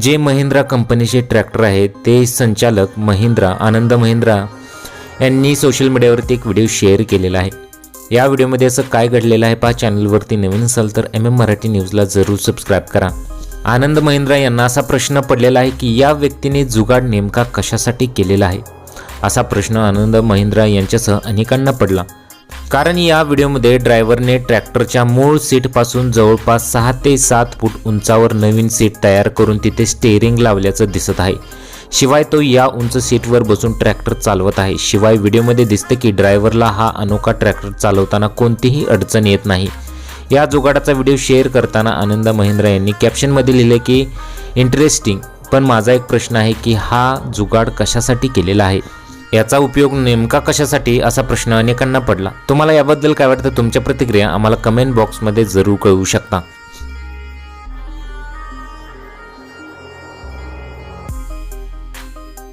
जे महिंद्रा कंपनीचे ट्रॅक्टर आहेत ते संचालक महिंद्रा आनंद महिंद्रा यांनी सोशल मीडियावरती एक व्हिडिओ शेअर केलेला आहे. या व्हिडिओमध्ये असं काय घडलेलं आहे पहा चॅनलवरती नवीन असाल तर एम एम मराठी न्यूजला जरूर सबस्क्राईब करा. आनंद महिंद्रा यांना असा प्रश्न पडलेला आहे की या व्यक्तीने जुगाड नेमका कशासाठी केलेला आहे? असा प्रश्न आनंद महिंद्रा यांच्यासह अनेकांना पडला. कारण या व्हिडिओमध्ये ड्रायव्हरने ट्रॅक्टरच्या मूळ सीटपासून जवळपास सहा ते सात फूट उंचावर नवीन सीट तयार करून तिथे स्टेअरिंग लावल्याचं दिसत आहे. शिवाय तो या उंच सीटवर बसून ट्रॅक्टर चालवत आहे. शिवाय व्हिडिओमध्ये दिसतं की ड्रायव्हरला हा अनोखा ट्रॅक्टर चालवताना कोणतीही अडचण येत नाही. या जुगाडाचा व्हिडिओ शेअर करताना आनंद महिंद्रा यांनी कॅप्शनमध्ये लिहिले की इंटरेस्टिंग पण माझा एक प्रश्न आहे की हा जुगाड कशासाठी केलेला आहे? याचा उपयोग नेमका कशासाठी असा प्रश्न अनेकांना पडला. तुम्हाला याबद्दल काय वाटतं? तुमच्या प्रतिक्रिया आम्हाला कमेंट बॉक्समध्ये जरूर कळवू शकता.